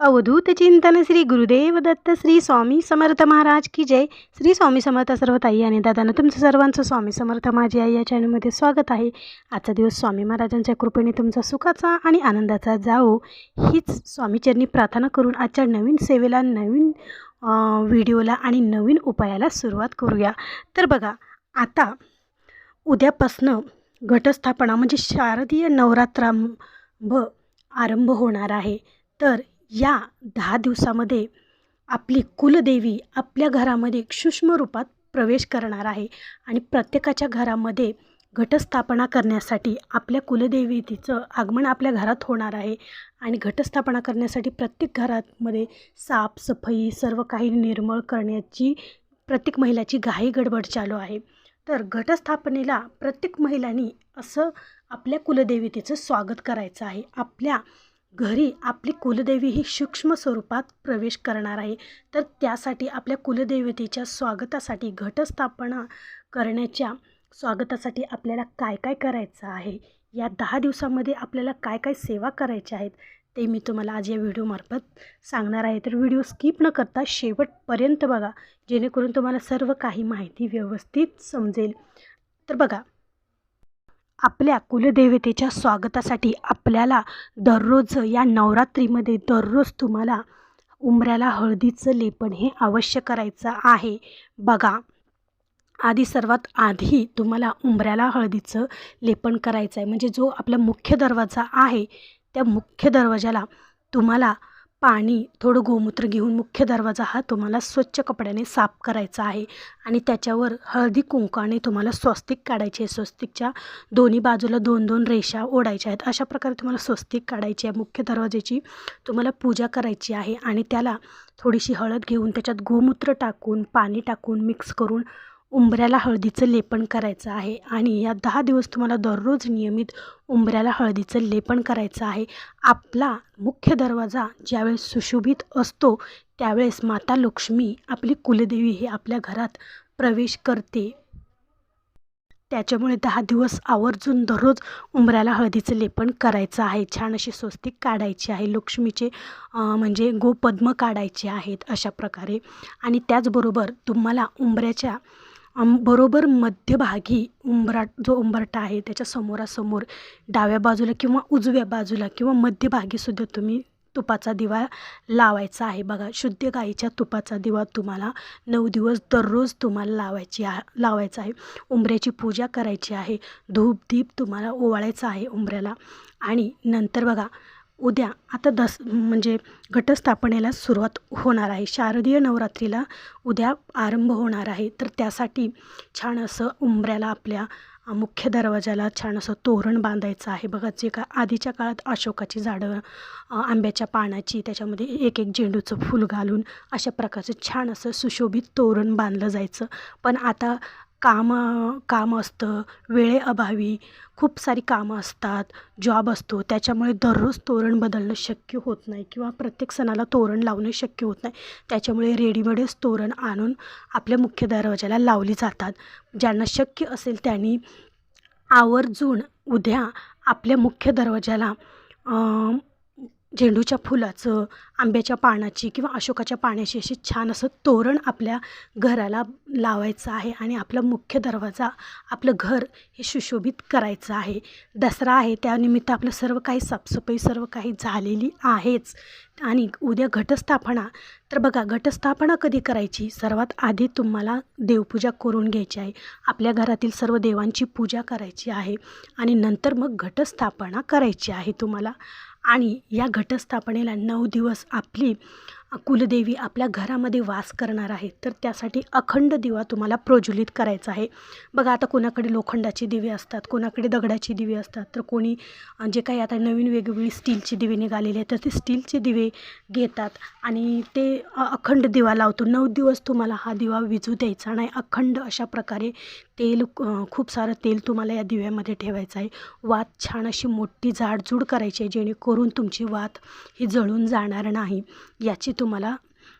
अवधूत चिंतन श्री गुरुदेव दत्त श्री स्वामी समर्थ महाराज की जय. श्री स्वामी समर्थ सर्व ताई आणि दादानं तुमचं सर्वांचं स्वामी समर्थ माझी आई या चॅनलमध्ये स्वागत आहे. आजचा दिवस स्वामी महाराजांच्या कृपेने तुमचा सुखाचा आणि आनंदाचा जाओ हीच स्वामीचरणी प्रार्थना करून आजच्या नवीन सेवेला नवीन व्हिडिओला आणि नवीन उपायाला सुरुवात करूया. तर बघा आता उद्यापासनं घटस्थापना म्हणजे शारदीय नवरात्रांभ आरंभ होणार आहे. तर या दहा दिवसामध्ये आपली कुलदेवी आपल्या घरामध्ये सूक्ष्म रूपात प्रवेश करणार आहे आणि प्रत्येकाच्या घरामध्ये घटस्थापना करण्यासाठी आपल्या कुलदेवीतीचं आगमन आपल्या घरात होणार आहे आणि घटस्थापना करण्यासाठी प्रत्येक घरामध्ये साफसफाई सर्व काही निर्मळ करण्याची प्रत्येक महिलाची घाई गडबड चालू आहे. तर घटस्थापनेला प्रत्येक महिलांनी असं आपल्या कुलदेवतेचं स्वागत करायचं आहे. आपल्या घरी आपली कुलदेवी ही सूक्ष्म स्वरूपात प्रवेश करणार आहे. तर त्यासाठी आपल्या कुलदेवतेच्या स्वागतासाठी घटस्थापना करण्याच्या स्वागतासाठी आपल्याला काय काय करायचं आहे? या दहा दिवसामध्ये आपल्याला काय काय सेवा करायच्या आहेत ते मी तुम्हाला आज या व्हिडिओमार्फत सांगणार आहे. तर व्हिडिओ स्किप न करता शेवटपर्यंत बघा जेणेकरून तुम्हाला सर्व काही माहिती व्यवस्थित समजेल. तर बघा आपल्या कुलदेवतेच्या स्वागतासाठी आपल्याला दररोज या नवरात्रीमध्ये दररोज तुम्हाला उंबऱ्याला हळदीचं लेपन हे अवश्य करायचं आहे. बघा आधी सर्वात आधी तुम्हाला उंबऱ्याला हळदीचं लेपन करायचं आहे म्हणजे जो आपला मुख्य दरवाजा आहे त्या मुख्य दरवाजाला तुम्हाला पाणी थोडं गोमूत्र घेऊन मुख्य दरवाजा हा तुम्हाला स्वच्छ कपड्याने साफ करायचा आहे आणि त्याच्यावर हळदी कुंकाने तुम्हाला स्वस्तिक काढायचे आहे. स्वस्तिकच्या दोन्ही बाजूला दोन दोन रेषा ओढायच्या आहेत. अशा प्रकारे तुम्हाला स्वस्तिक काढायची आहे. मुख्य दरवाजाची तुम्हाला पूजा करायची आहे आणि त्याला थोडीशी हळद घेऊन त्याच्यात गोमूत्र टाकून पाणी टाकून मिक्स करून उंबऱ्याला हळदीचं लेपन करायचं आहे आणि या दहा दिवस तुम्हाला दररोज नियमित उंबऱ्याला हळदीचं लेपन करायचं आहे. आपला मुख्य दरवाजा ज्यावेळेस सुशोभित असतो त्यावेळेस माता लक्ष्मी आपली कुलदेवी हे आपल्या घरात प्रवेश करते. त्याच्यामुळे दहा दिवस आवर्जून दररोज उंबऱ्याला हळदीचं लेपन करायचं आहे. छान अशी स्वस्तिक काढायची आहे. लक्ष्मीचे म्हणजे गोपद्म काढायचे आहेत अशा प्रकारे. आणि त्याचबरोबर तुम्हाला उंबऱ्याच्या आम बरोबर मध्यभागी उंबराट जो उंबरटा आहे त्याच्या समोरासमोर डाव्या बाजूला किंवा उजव्या बाजूला किंवा मध्यभागीसुद्धा तुम्ही तुपाचा दिवा लावायचा आहे. बघा शुद्ध गाईच्या तुपाचा दिवा तुम्हाला नऊ दिवस दररोज तुम्हाला लावायची आ लावायचा आहे. उंबऱ्याची पूजा करायची आहे. धूप दीप तुम्हाला ओवाळायचा आहे उंबऱ्याला. आणि नंतर बघा उद्या आता दस म्हणजे घटस्थापनेला सुरुवात होणार आहे. शारदीय नवरात्रीला उद्या आरंभ होणार आहे. तर त्यासाठी छान असं उंबऱ्याला आपल्या मुख्य दरवाजाला छान असं तोरण बांधायचं आहे. बघा जे का आधीच्या काळात अशोकाची झाडं आंब्याच्या पानाची त्याच्यामध्ये एक एक झेंडूचं फूल घालून अशा प्रकारचं छान असं सुशोभित तोरण बांधलं जायचं. पण आता काम काम असतं वेळेअभावी खूप सारी कामं असतात जॉब असतो त्याच्यामुळे दररोज तोरण बदलणं शक्य होत नाही किंवा प्रत्येक सणाला तोरण लावणं शक्य होत नाही. त्याच्यामुळे रेडीमेडच तोरण आणून आपल्या मुख्य दरवाजाला लावली जातात. ज्यांना शक्य असेल त्यांनी आवर्जून उद्या आपल्या मुख्य दरवाजाला झेंडूच्या फुलाचं आंब्याच्या पानाची किंवा अशोकाच्या पाण्याची अशी छान असं तोरण आपल्या घराला लावायचं आहे आणि आपला मुख्य दरवाजा आपलं घर हे सुशोभित करायचं आहे. दसरा आहे त्यानिमित्त आपलं सर्व काही साफसफाई सर्व काही झालेली आहेच. आणि उद्या घटस्थापना. तर बघा घटस्थापना कधी करायची? सर्वात आधी तुम्हाला देवपूजा करून घ्यायची आहे. आपल्या घरातील सर्व देवांची पूजा करायची आहे. आणि नंतर मग घटस्थापना करायची आहे तुम्हाला. आणि या घटस्थापनेला नऊ दिवस आपली कुलदेवी आपल्या घरामध्ये वास करणार आहे तर त्यासाठी अखंड दिवा तुम्हाला प्रज्वलित करायचा आहे. बघा आता कोणाकडे लोखंडाची दिवे असतात कोणाकडे दगडाची दिवे असतात तर कोणी जे काही आता नवीन वेगवेगळी स्टीलची दिवे निघालेले आहेत तर ते स्टीलचे दिवे घेतात आणि ते अखंड दिवा लावतो. नऊ दिवस तुम्हाला हा दिवा विजू द्यायचा नाही अखंड अशा प्रकारे तेल खूप सारं तेल तुम्हाला या दिव्यामध्ये ठेवायचं आहे. वात छान अशी मोठी जाडजूड करायची आहे जेणेकरून तुमची वात ही जळून जाणार नाही. याची तुम्हाला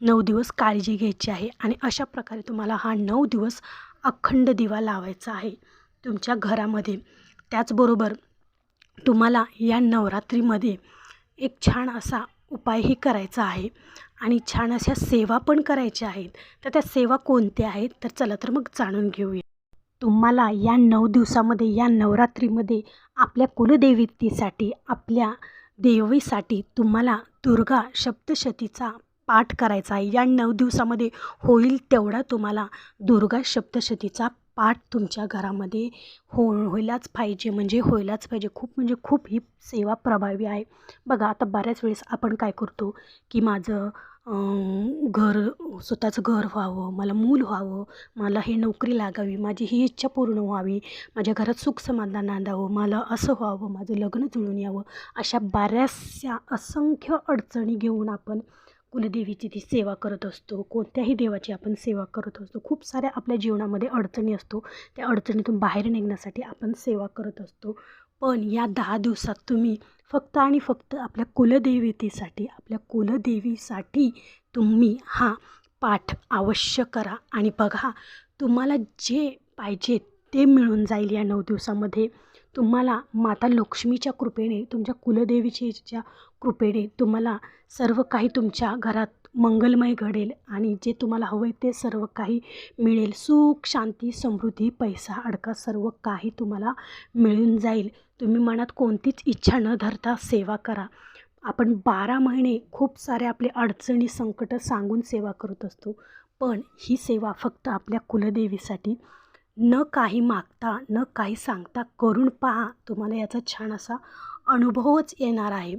नऊ दिवस काळजी घ्यायची आहे आणि अशा प्रकारे तुम्हाला हा नऊ दिवस अखंड दिवा लावायचा आहे तुमच्या घरामध्ये. त्याचबरोबर तुम्हाला या नवरात्रीमध्ये एक छान असा उपायही करायचा आहे आणि छान अशा सेवा पण करायच्या आहेत. तर त्या सेवा कोणत्या आहेत? तर चला तर मग जाणून घेऊया. तुम्हाला या नऊ दिवसामध्ये या नवरात्रीमध्ये आपल्या कुलदेवतेसाठी आपल्या देवीसाठी तुम्हाला दुर्गा सप्तशतीचा पाठ करायचा आहे. या नऊ दिवसामध्ये होईल तेवढा तुम्हाला दुर्गा सप्तशतीचा पाठ तुमच्या घरामध्ये हो व्हायलाच पाहिजे. म्हणजे व्हायलाच पाहिजे. खूप म्हणजे खूप ही सेवा प्रभावी आहे. बघा आता बऱ्याच वेळेस आपण काय करतो की माझं घर स्वतःचं घर व्हावं मला मूल व्हावं मला हे नोकरी लागावी माझी ही इच्छा पूर्ण व्हावी माझ्या घरात सुख समाधान नांदावं मला असं व्हावं माझं लग्न जुळून यावं अशा बऱ्याचशा असंख्य अडचणी घेऊन आपण कुलदेवीची ती सेवा करत असतो. कोणत्याही देवाची आपण सेवा करत असतो. खूप साऱ्या आपल्या जीवनामध्ये अडचणी असतो. त्या अडचणीतून बाहेर निघण्यासाठी आपण सेवा करत असतो. पण या दहा दिवसात तुम्ही फक्त आणि फक्त आपल्या कुलदेवतेसाठी आपल्या कुलदेवीसाठी तुम्ही हा पाठ अवश्य करा. आणि बघा तुम्हाला जे पाहिजे ते मिळून जाईल या नऊ दिवसामध्ये. तुम्हाला माता लक्ष्मीच्या कृपेने तुमच्या कुलदेवीच्या कृपेने तुम्हाला सर्व काही तुमच्या घरात मंगलमय घडेल आणि जे तुम्हाला हवं आहे ते सर्व काही मिळेल. सुख शांती समृद्धी पैसा अडका सर्व काही तुम्हाला मिळून जाईल. तुम्ही मनात कोणतीच इच्छा न धरता सेवा करा. आपण बारा महिने खूप सारे आपले अडचणी संकटं सांगून सेवा करत असतो. पण ही सेवा फक्त आपल्या कुलदेवीसाठी न काही मागता न काही सांगता करून पहा तुम्हाला याचा छान असा अनुभवच येणार आहे.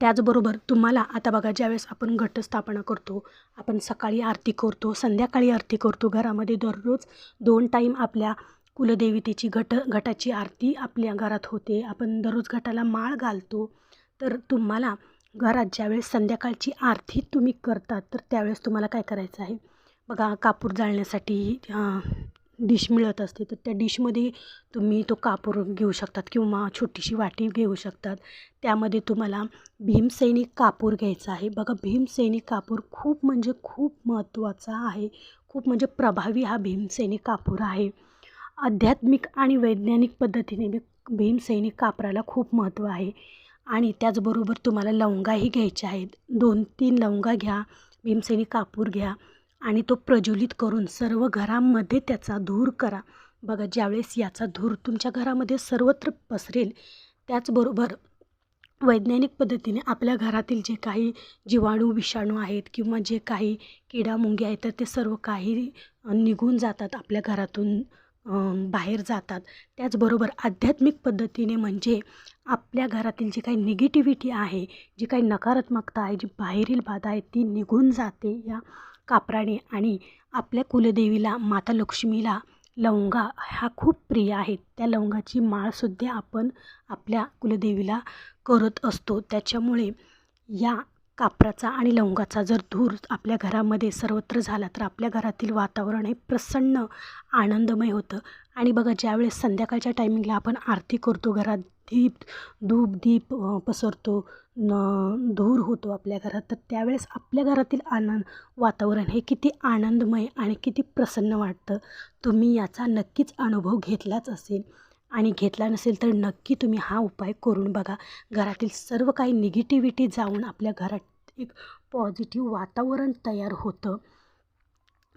त्याचबरोबर तुम्हाला आता बघा ज्यावेळेस आपण घटस्थापना करतो आपण सकाळी आरती करतो संध्याकाळी आरती करतो घरामध्ये दररोज दोन टाईम आपल्या कुलदेवतेची घट घटाची आरती आपल्या घरात होते. आपण दररोज घटाला माळ घालतो. तर तुम्हाला घरात ज्यावेळेस संध्याकाळची आरती तुम्ही करतात तर त्यावेळेस तुम्हाला काय करायचं आहे? बघा कापूर जाळण्यासाठी डिश मिळत असते तर त्या डिशमध्ये तुम्ही तो कापूर घेऊ शकतात किंवा छोटीशी वाटी घेऊ शकतात. त्यामध्ये तुम्हाला भीमसैनिक कापूर घ्यायचा आहे. बघा भीमसैनिक कापूर खूप म्हणजे खूप महत्त्वाचा आहे. खूप म्हणजे प्रभावी हा भीमसैनिक कापूर आहे. आध्यात्मिक आणि वैज्ञानिक पद्धतीने बी भीमसैनिक कापराला खूप महत्त्व आहे. आणि त्याचबरोबर तुम्हाला लवंगाही घ्यायच्या आहेत. दोन तीन लवंगा घ्या भीमसैनिक कापूर घ्या. आणि तो प्रज्वलित करून सर्व घरामध्ये त्याचा धूर करा. बघा ज्यावेळेस याचा धूर तुमच्या घरामध्ये सर्वत्र पसरेल त्याचबरोबर वैज्ञानिक पद्धतीने आपल्या घरातील जे काही जीवाणू विषाणू आहेत किंवा जे काही किडामुंगी आहेत तर ते सर्व काही निघून जातात आपल्या घरातून बाहेर जातात. त्याचबरोबर आध्यात्मिक पद्धतीने म्हणजे आपल्या घरातील जी काही निगेटिव्हिटी आहे जी काही नकारात्मकता आहे जी बाहेरील बाधा आहे ती निघून जाते या कापराने आणि आपल्या कुलदेवीला माता लक्ष्मीला लवंगा ह्या खूप प्रिय आहेत. त्या लवंगाची माळसुद्धा आपण आपल्या कुलदेवीला करत असतो. त्याच्यामुळे या कापराचा आणि लवंगाचा जर धूर आपल्या घरामध्ये सर्वत्र झाला तर आपल्या घरातील वातावरण हे प्रसन्न आनंदमय होतं. आणि बघा ज्यावेळेस संध्याकाळच्या टायमिंगला आपण आरती करतो घरात दीप धूप दीप पसरतो धूर होतो आपल्या घरात तर त्यावेळेस आपल्या घरातील आनंद वातावरण हे किती आनंदमय आणि किती प्रसन्न वाटतं. तुम्ही याचा नक्कीच अनुभव घेतलाच असेल. आणि घेतला नसेल तर नक्की तुम्ही हा उपाय करून बघा. घरातील सर्व काही निगेटिव्हिटी जाऊन आपल्या घरात एक पॉझिटिव्ह वातावरण तयार होतं.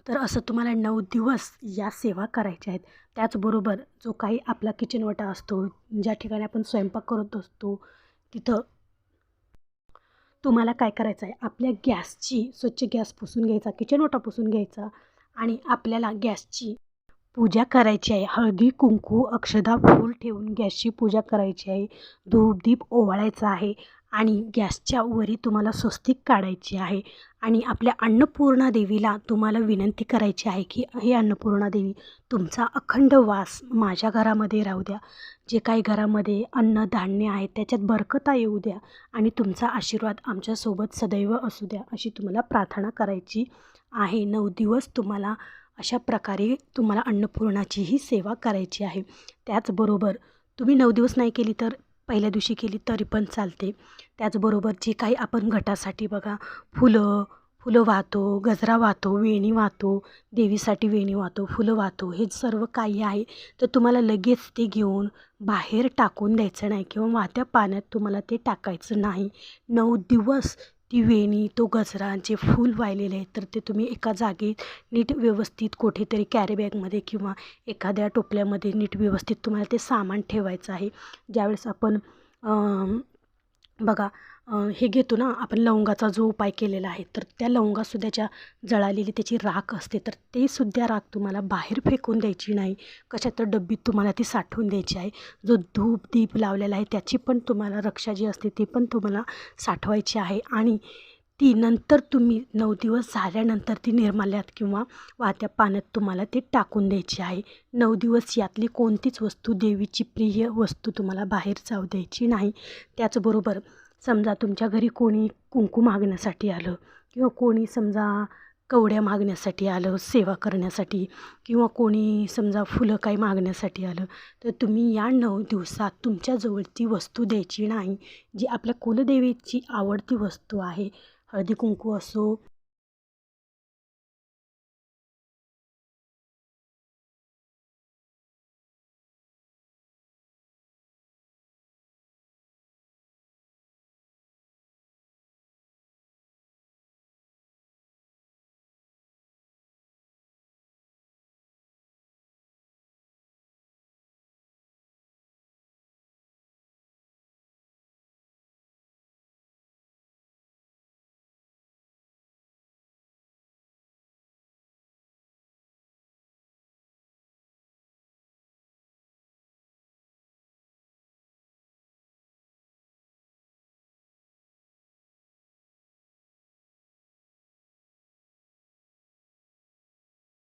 तर असं तुम्हाला नऊ दिवस या सेवा करायच्या आहेत. त्याचबरोबर जो काही आपला किचनवटा असतो ज्या ठिकाणी आपण स्वयंपाक करत असतो तिथं तुम्हाला काय करायचं आहे आपल्या गॅसची स्वच्छ गॅस पुसून घ्यायचा किचन ओटा पुसून घ्यायचा आणि आपल्याला गॅसची पूजा करायची आहे. हळदी कुंकू अक्षदा फूल ठेवून गॅसची पूजा करायची आहे. धूप दीप ओवाळायचा आहे. आणि गॅसच्या वरी तुम्हाला स्वस्तिक काढायची आहे. आणि आपल्या अन्नपूर्णा देवीला तुम्हाला विनंती करायची आहे की हे अन्नपूर्णा देवी तुमचा अखंड वास माझ्या घरामध्ये राहू द्या. जे काही घरामध्ये अन्नधान्य आहे त्याच्यात बरकता येऊ द्या आणि तुमचा आशीर्वाद आमच्यासोबत सदैव असू द्या अशी तुम्हाला प्रार्थना करायची आहे. नऊ दिवस तुम्हाला अशा प्रकारे तुम्हाला अन्नपूर्णाचीही सेवा करायची आहे. त्याचबरोबर तुम्ही नऊ दिवस नाही केली तर पहिल्या दिवशी केली तरी पण चालते. त्याचबरोबर जे काही आपण घटासाठी बघा फुलं फुलं वाहतो गजरा वाहतो वेणी वाहतो देवीसाठी वेणी वाहतो फुलं वाहतो हे सर्व काही आहे. तर तुम्हाला लगेच ते घेऊन बाहेर टाकून द्यायचं नाही किंवा वाहत्या पाण्यात तुम्हाला ते टाकायचं नाही. नऊ दिवस ती वेणी तो गजरा जे फूल वाहिलेले आहे तर ते तुम्ही एका जागेत नीट व्यवस्थित कुठेतरी कॅरीबॅगमध्ये किंवा एखाद्या टोपल्यामध्ये नीट व्यवस्थित तुम्हाला ते सामान ठेवायचं आहे. ज्यावेळेस आपण बघा हे घेतो ना आपण लवंगाचा जो उपाय केलेला आहे तर त्या लवंगासुद्धा ज्या जळालेली त्याची राख असते तर ते सुद्धा राख तुम्हाला बाहेर फेकून द्यायची नाही. कशा तर डब्बीत तुम्हाला ती साठवून द्यायची आहे. जो धूप दीप लावलेला आहे त्याची पण तुम्हाला रक्षा जी असते ती पण तुम्हाला साठवायची आहे. आणि ती नंतर तुम्ही नऊ दिवस झाल्यानंतर ती निर्माल्यात किंवा वाहत्या पाण्यात तुम्हाला ते टाकून द्यायची आहे. नऊ दिवस यातली कोणतीच वस्तू देवीची प्रिय वस्तू तुम्हाला बाहेर जाऊ द्यायची नाही. त्याचबरोबर समजा तुमच्या घरी कोणी कुंकू मागण्यासाठी आलं किंवा कोणी समजा कवड्या मागण्यासाठी आलं सेवा करण्यासाठी किंवा कोणी समजा फुलं काही मागण्यासाठी आलं तर तुम्ही या नऊ दिवसात तुमच्याजवळ ती वस्तू द्यायची नाही जी आपल्या कुलदेवीची आवडती वस्तू आहे. हळदी कुंकू असो